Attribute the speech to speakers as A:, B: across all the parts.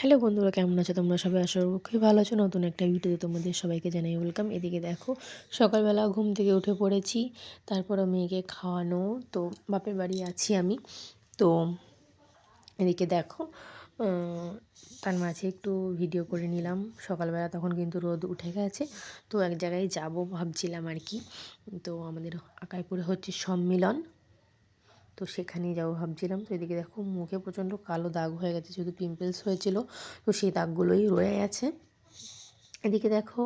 A: Hello বন্ধুরা, কেমন আছো? তোমরা সবাই আসার খুবই ভালো আছো। নতুন একটা ভিডিওতে তোমাদের সবাইকে জানাই ওয়েলকাম এদিকে দেখো, সকালবেলা ঘুম থেকে উঠে পড়েছি, তারপর মেয়েকে খাওয়ানো, তো বাপের বাড়ি আছি আমি। তো এদিকে দেখো তার মাঝে একটু ভিডিও করে নিলাম। সকালবেলা তখন কিন্তু রোদ উঠে গেছে, তো এক জায়গায় যাব ভাবছিলাম আর কি। তো আমাদের আকাইপুরে হচ্ছে সম্মিলন। তো সেখানেই যাব ভাবছিলাম। তো এদিকে দেখো মুখে প্রচণ্ড কালো দাগ হয়ে গেছে, শুধু পিম্পলস হয়েছিল। তো সেই দাগগুলোই রয়ে গেছে। এদিকে দেখো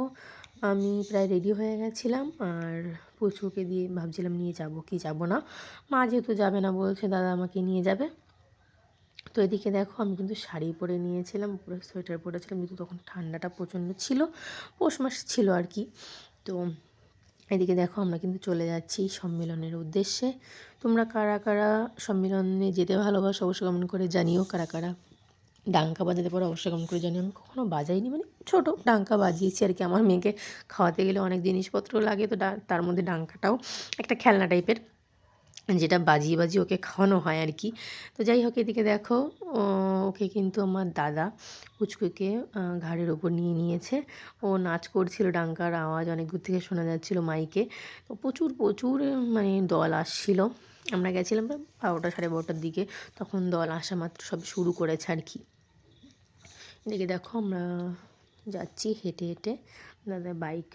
A: আমি প্রায় রেডি হয়ে গেছিলাম, আর পুচুকে দিয়ে ভাবছিলাম নিয়ে যাব, কি যাব না? মা যেহেতু যাবে না বলছে, দাদা আমাকে নিয়ে যাবে। তো এদিকে দেখো আমি কিন্তু শাড়ি পরে নিয়েছিলাম পুরো সোয়েটার পরেছিলাম, কিন্তু তখন ঠান্ডাটা প্রচণ্ড ছিল, পৌষ মাস ছিল আর কি। তো এদিকে দেখো আমরা কিন্তু চলে যাচ্ছি সম্মেলনের উদ্দেশ্যে। তোমরা কারা কারা সম্মেলনে যেতে ভালোবাসো অবশ্যই কেমন করে জানিও। কারা কারা ডাঙ্কা বাজাতে পারো অবশ্যই কেমন করে জানিও। আমি কখনও বাজাইনি মানে ছোটো ডাঙ্কা বাজিয়েছি আর কি। আমার মেয়েকে খাওয়াতে গেলে অনেক জিনিসপত্র লাগে, তো তার মধ্যে ডাঙ্কাটাও একটা খেলনা টাইপের যেটা বাজিয়ে বাজিয়ে ওকে খাওয়ানো হয় আর কি তো যাই হোক, এদিকে দেখো ওকে কিন্তু আমার দাদা পুচকুকে ঘাড়ের ওপর নিয়ে নিয়েছে। ও নাচ করছিল, ডাঙ্কার আওয়াজ অনেক দূর থেকে শোনা যাচ্ছিল মাইকে। তো প্রচুর প্রচুর মানে দল আসছিল। আমরা গেছিলাম বারোটা, সাড়ে বারোটার দিকে। তখন দল আসা মাত্র সব শুরু করেছে আর কি এদিকে দেখো, আমরা যাচ্ছি হেঁটে হেঁটে। দাদা বাইক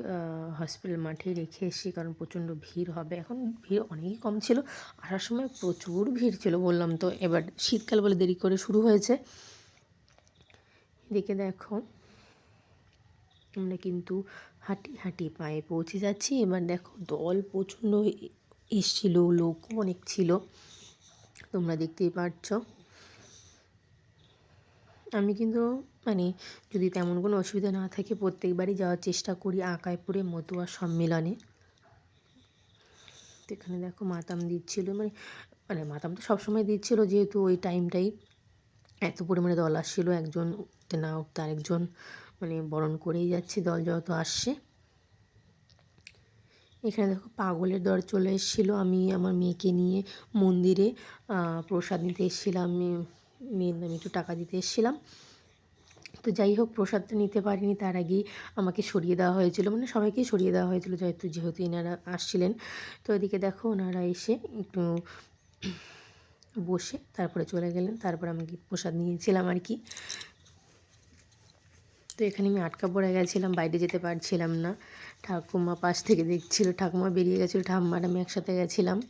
A: হসপিটাল মাঠে রেখে এসেছি কারণ প্রচণ্ড ভিড় হবে। এখন ভিড় অনেকই কম ছিল। আসার সময় প্রচুর ভিড় ছিল বললাম তো। এবার শীতকাল বলে দেরি করে শুরু হয়েছে। এদিকে দেখো, আমরা কিন্তু হাঁটি হাঁটি পায়ে পৌঁছে যাচ্ছি। এবার দেখো, দল প্রচণ্ড এসছিল লোক অনেক ছিল। তোমরা দেখতেই পাচ্ছ আমি কিন্তু মানে যদি তেমন কোনো অসুবিধা না থাকে, প্রত্যেকবারই যাওয়ার চেষ্টা করি আকাইপুরে মতুয়া সম্মেলনে। তো এখানে দেখো মাতাম দিচ্ছিল মানে মানে মাতাম তো সবসময় দিচ্ছিল, যেহেতু ওই টাইমটাই এত পরিমাণে দল আসছিল, একজন উঠতে না উঠতে আরেকজন মানে বরণ করেই যাচ্ছে, দল যত আসছে। এখানে দেখো পাগলের দর চলে এসেছিল, আমি আমার মেয়েকে নিয়ে মন্দিরে প্রসাদ নিতে এসেছিলাম মেয়ের নামে একটু টাকা দিতে এসেছিলাম। তো যাই হোক প্রসাদটা নিতে পারিনি, তার আগেই আমাকে সরিয়ে দেওয়া হয়েছিল। মানে সবাইকেই সরিয়ে দেওয়া হয়েছিল, যেহেতু যেহেতু এনারা আসছিলেন। তো এদিকে দেখো, ওনারা এসে একটু বসে তারপরে চলে গেলেন। তারপর আমি প্রসাদ নিয়েছিলাম আর কি। তো এখানে আমি আটকা পড়ে গেছিলাম, বাইরে যেতে পারছিলাম না। ঠাকুমা পাশ থেকে দেখছিল, ঠাকুমা বেরিয়ে গেছিল, ঠাম্মার আমি একসাথে গেছিলাম।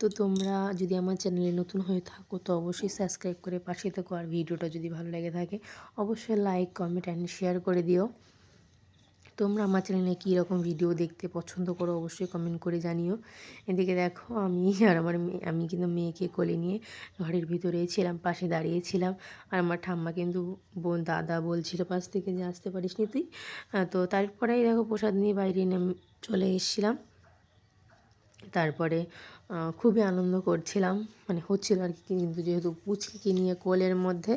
A: তো তোমরা যদি আমার চ্যানেলে নতুন হয়ে থাকো, তো অবশ্যই সাবস্ক্রাইব করে পাশে থাকো আর ভিডিওটা যদি ভালো লেগে থাকে, অবশ্যই লাইক কমেন্ট অ্যান্ড শেয়ার করে দিও। তোমরা আমার চ্যানেলে কী রকম ভিডিও দেখতে পছন্দ করো অবশ্যই কমেন্ট করে জানিও। এদিকে দেখো আমি আর আমার আমি কিন্তু মেয়েকে কোলে নিয়ে ঘরের ভিতরে ছিলাম, পাশে দাঁড়িয়েছিলাম আর আমার ঠাম্মা কিন্তু বোন, দাদা বলছিল, পাশ থেকে যে আসতে পারিস নি তুই তো তারপরেই দেখো প্রসাদ নিয়ে বাইরে চলে এসেছিলাম। তারপরে খুবই আনন্দ করছিলাম। মানে হচ্ছিল আর কি, কিন্তু যেহেতু পুচকি নিয়ে কোলের মধ্যে,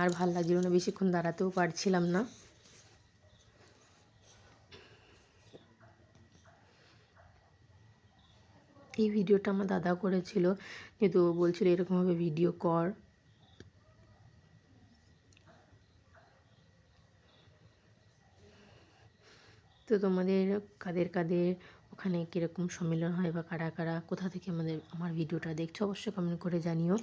A: আর ভালো লাগছিল না, বেশিক্ষণ দাঁড়াতেও পারছিলাম না। এই ভিডিওটা আমার দাদা করেছিল যেহেতু বলছিল এরকমভাবে ভিডিও কর। তো তোমাদের কাদের কাদের ওখানে কীরকম সম্মেলন হয় বা কারা কারা, কোথা থেকে আমাদের, আমার ভিডিওটা দেখছ অবশ্যই কমেন্ট করে জানিও।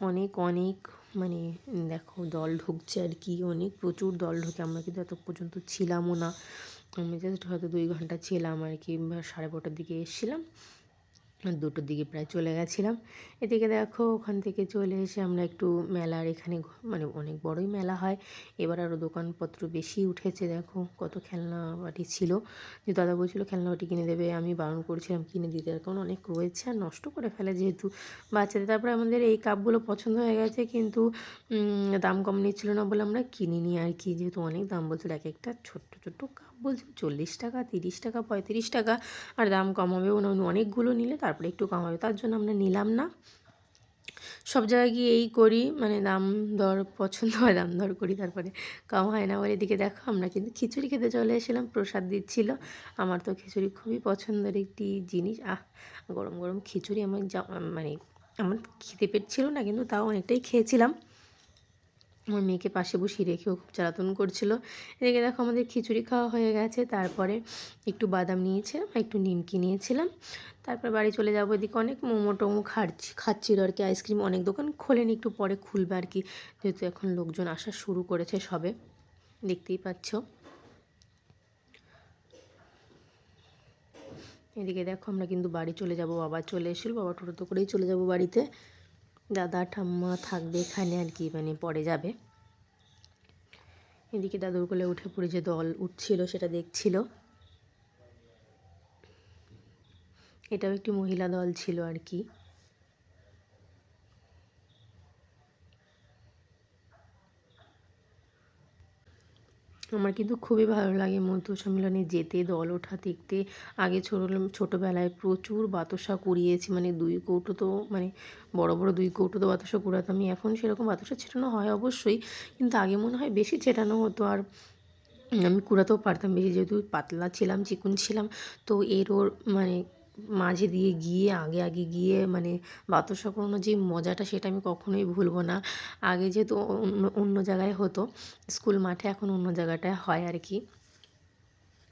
A: অনেক অনেক মানে দেখো দল ঢুকছে আর কি, অনেক প্রচুর দল ঢুকে, আমরা কিন্তু এত পর্যন্ত ছিলামও না। আমি জাস্ট হয়তো দুই ঘণ্টা ছিলাম আর কি সাড়ে বারোটার দিকে এসেছিলাম। দুটোর দিকে প্রায় চলে গেছিলাম। এদিকে দেখো ওখান থেকে চলে এসে আমরা একটু মেলার এখানে মানে অনেক বড়ই মেলা হয়। এবার আরও দোকানপত্র বেশি উঠেছে দেখো, কত খেলনা বাটি ছিল। যে দাদা বলছিল খেলনা বাটি কিনে দেবে। আমি বারণ করছিলাম, কিনে দিতে। কারণ অনেক রয়েছে আর নষ্ট করে ফেলে যেহেতু বাচ্চাদের। তারপরে আমাদের এই কাপগুলো পছন্দ হয়ে গেছে কিন্তু দাম কম নিচ্ছিল না বলে আমরা কিনিনি আর কি। যেহেতু অনেক দাম বলছিল, এক একটা ছোট্ট ছোট্ট কাপ। বলছি চল্লিশ টাকা, তিরিশ টাকা, পঁয়ত্রিশ টাকা, আর দাম কম হবেও না অনেকগুলো নিলে তারপরে একটু কম হবে তার জন্য আমরা নিলাম না। সব জায়গায় গিয়ে এই করি মানে দাম দর, পছন্দ হয় দাম দর করি, তারপরে কম হয় না। বলে এদিকে দেখো, আমরা কিন্তু খিচুড়ি খেতে চলে এসেছিলাম, প্রসাদ দিচ্ছিল। আমার তো খিচুড়ি খুবই পছন্দের একটি জিনিস। আহ, গরম গরম খিচুড়ি আমার মানে আমার খিদে পেট ছিল না, কিন্তু তাও অনেকটাই খেয়েছিলাম। আমার মেয়েকে পাশে বসিয়ে রেখেও খুব জ্বালাতন করছিল। এদিকে দেখো আমাদের খিচুড়ি খাওয়া হয়ে গেছে, তারপরে একটু বাদাম নিয়েছিলাম, একটু নিমকি নিয়েছিলাম। তারপর বাড়ি চলে যাব এদিকে অনেক মোমো টোমো খাচ্ছি, খাচ্ছিল আর কি, আইসক্রিম অনেক দোকান খোলেনি, একটু পরে খুলবে আর কি। যেহেতু এখন লোকজন আসা শুরু করেছে সবে, দেখতেই পাচ্ছ। এদিকে দেখো আমরা কিন্তু বাড়ি চলে যাব, বাবা চলে এসেছিল, বাবা টোটো করেই চলে যাব বাড়িতে। দাদা, ঠাম্মা থাকবে এখানে আর কি মানে পরে যাবে। এদিকে দাদুর কোলে উঠে পড়ে যে দল উঠছিল, সেটা দেখছিল। এটাও একটি মহিলা দল ছিল আর কি। আমার কিন্তু খুবই ভালো লাগে মধ্য সম্মেলনে যেতে, দল ওঠা, দেখতে। আগে ছোটো, ছোটোবেলায় প্রচুর বাতাসা কুড়িয়েছি মানে দুই কৌটো তো মানে বড় বড় দুই কৌটো তো বাতাসা কুড়াতাম এখন সেরকম বাতাসা ছেটানো হয় অবশ্যই, কিন্তু আগে মনে হয় বেশি ছেটানো হতো আর আমি কুড়াতেও পারতাম বেশি। যেহেতু পাতলা ছিলাম, চিকুন ছিলাম, তো এর ওর মানে মাঝে দিয়ে গিয়ে, আগে আগে গিয়ে মানে বাতাসা করানোর যে মজাটা সেটা আমি কখনোই ভুলবো না। আগে যেহেতু অন্য জায়গায় হতো, স্কুল মাঠে এখন অন্য জায়গাটায় হয় আর কি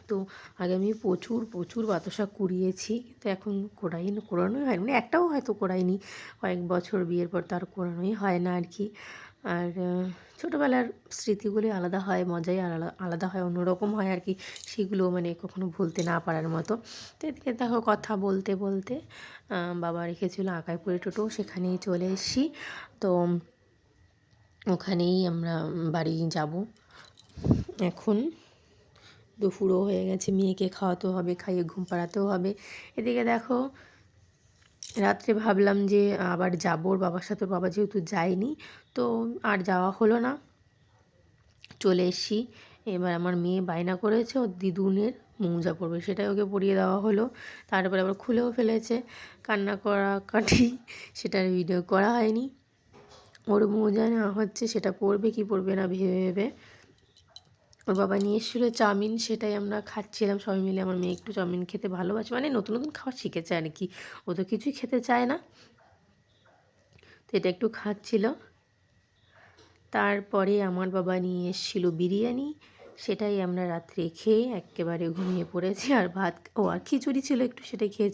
A: তো আগে আমি প্রচুর প্রচুর বাতাসা কুড়িয়েছি। তো এখন কোড়াই, কোড়ানোই হয় মানে একটাও হয়তো কোড়াইনি। কয়েক বছর বিয়ের পর তার কোড়ানোই হয় না আর কি আর ছোটোবেলার স্মৃতিগুলি আলাদা হয়, মজাই আলাদা হয়, অন্যরকম হয় আর কি, সেগুলো মানে কখনো ভুলতে না পারার মতো। তো এদিকে দেখো কথা বলতে বলতে বাবা রেখেছিল আকাইপুরে টোটো, সেখানেই চলে এসেছি। তো ওখানেই আমরা বাড়ি যাব। এখন দুপুরও হয়ে গেছে, মেয়েকে খাওয়াতেও হবে, খাইয়ে ঘুম পাড়াতেও হবে। এদিকে দেখো রাত্রে ভাবলাম যে, আবার যাব, ওর বাবার সাথে বাবা যেহেতু যায়নি, তো আর যাওয়া হলো না। চলে এসছি। এবার আমার মেয়ে বায়না করেছে, ওর দিদুনের মৌজা পড়বে সেটাই ওকে পরিয়ে দেওয়া হলো। তারপরে আবার খুলেও ফেলেছে। কান্না করা কাটি, সেটার ভিডিও করা হয়নি। ওর মৌজা নেওয়া হচ্ছে, সেটা পড়বে কি পড়বে না ভেবে ভেবে। ওর বাবা নিয়ে এসেছিল চাউমিন, সেটাই আমরা খাচ্ছিলাম। সবাই মিলে আমার মেয়ে একটু চাউমিন খেতে ভালোবাসে। মানে নতুন নতুন খাওয়া শিখেছে আর কি। ও তো কিছুই খেতে চায় না। তো এটা একটু খাচ্ছিল। তারপরে আমার বাবা নিয়ে এসেছিল বিরিয়ানি। সেটাই আমরা রাত্রে খেয়ে একেবারে ঘুমিয়ে পড়েছি। আর ভাত ও আর খিচুড়ি ছিল একটু, সেটাই খেয়েছি।